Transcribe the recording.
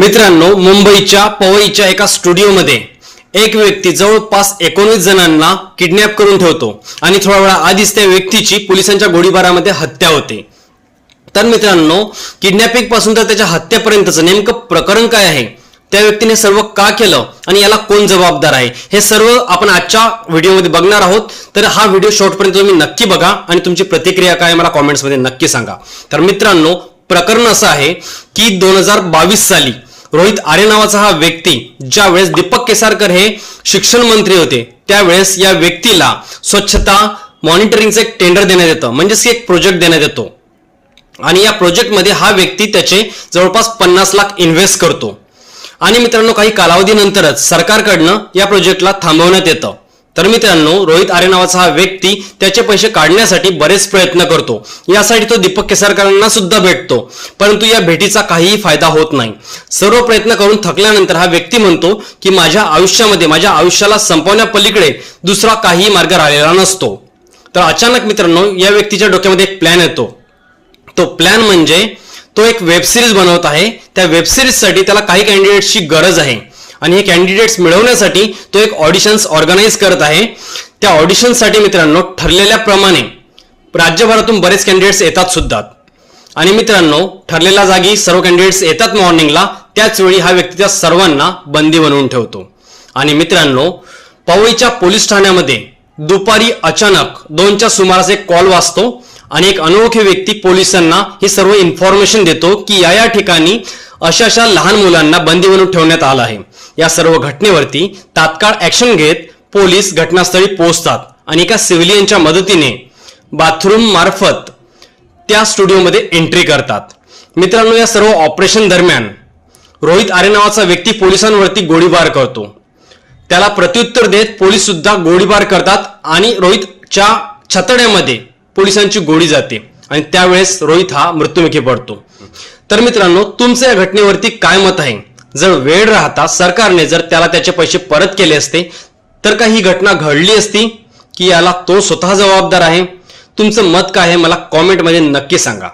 मित्रांनो मुंबईच्या पवईच्या एका स्टुडिओमध्ये एक व्यक्ती जवळपास एकोणीस जणांना किडनॅप करून ठेवतो आणि थोड्या वेळा आधीच त्या व्यक्तीची पोलिसांच्या गोळीबारामध्ये हत्या होते. तर मित्रांनो किडनॅपिंगपासून तर त्याच्या हत्येपर्यंतचं नेमकं प्रकरण काय आहे? त्या व्यक्तीने सर्व का केलं आणि याला कोण जबाबदार आहे? हे सर्व आपण आजच्या व्हिडिओमध्ये बघणार आहोत. तर हा व्हिडिओ शॉर्टपर्यंत तुम्ही नक्की बघा आणि तुमची प्रतिक्रिया काय मला कॉमेंट्समध्ये नक्की सांगा. तर मित्रांनो प्रकरण असं आहे की दोन हजार बावीस साली रोहित आर्य नावाचा हा व्यक्ती ज्या वेळेस दीपक केसारकर हे शिक्षण मंत्री होते त्यावेळेस या व्यक्तीला स्वच्छता मॉनिटरिंगचं एक टेंडर देण्यात येतं. म्हणजेच एक प्रोजेक्ट देण्यात येतो. आणि या प्रोजेक्टमध्ये हा व्यक्ती त्याचे जवळपास पन्नास लाख इन्व्हेस्ट करतो. आणि मित्रांनो काही कालावधीनंतरच सरकारकडनं या प्रोजेक्टला थांबवण्यात येतं. तर मित्रांनो रोहित आरे नावाचा हा व्यक्ती त्याचे पैसे काढण्यासाठी बरेच प्रयत्न करतो. यासाठी तो दीपक केसरकरांना सुद्धा भेटतो. परंतु या भेटीचा काहीही फायदा होत नाही. सर्व प्रयत्न करून थकल्यानंतर हा व्यक्ती म्हणतो की माझ्या आयुष्यामध्ये माझ्या आयुष्याला संपवण्यापलीकडे दुसरा काही मार्ग राहिलेला नसतो. तर अचानक मित्रांनो या व्यक्तीच्या डोक्यामध्ये एक प्लॅन येतो. तो प्लॅन म्हणजे तो एक वेब सिरीज बनवत आहे. त्या वेबसिरीजसाठी त्याला काही कॅन्डिडेट्सची गरज आहे. आणि हे कॅन्डिडेट्स मिळवण्यासाठी तो एक ऑडिशन्स ऑर्गनाईज करत आहे. त्या ऑडिशनसाठी मित्रांनो ठरलेल्या प्रमाणे राज्यभरातून बरेच कॅन्डिडेट्स येतात सुद्धा. आणि मित्रांनो ठरलेल्या जागी सर्व कॅन्डिडेट्स येतात मॉर्निंगला त्याचवेळी हा व्यक्ती त्या सर्वांना बंदी बनवून ठेवतो. आणि मित्रांनो पवईच्या पोलीस ठाण्यामध्ये दुपारी अचानक दोनच्या सुमारास एक कॉल वाचतो आणि एक अनोळखी व्यक्ती पोलिसांना ही सर्व इन्फॉर्मेशन देतो की या या ठिकाणी अशा अशा लहान मुलांना बंदी बनवून ठेवण्यात आलं आहे. या सर्व घटनेवरती तात्काळ ऍक्शन घेत पोलीस घटनास्थळी पोहोचतात आणि एका सिव्हिलियनच्या मदतीने बाथरूम मार्फत त्या स्टुडिओमध्ये एंट्री करतात. मित्रांनो या सर्व ऑपरेशन दरम्यान रोहित आरे नावाचा व्यक्ती पोलिसांवरती गोळीबार करतो. त्याला प्रत्युत्तर देत पोलीस सुद्धा गोळीबार करतात आणि रोहितच्या छतड्यामध्ये पोलिसांची गोळी जाते आणि त्यावेळेस रोहित हा मृत्युमुखी पडतो. तर मित्रांनो तुमचं या घटनेवरती काय मत आहे? जर वेळ राहता सरकारने जर त्याला त्याचे पैसे परत केले असते तर का ही घटना घडली असती? की याला तो स्वतः जबाबदार आहे? तुमचं मत काय आहे? मला कॉमेंटमध्ये नक्की सांगा.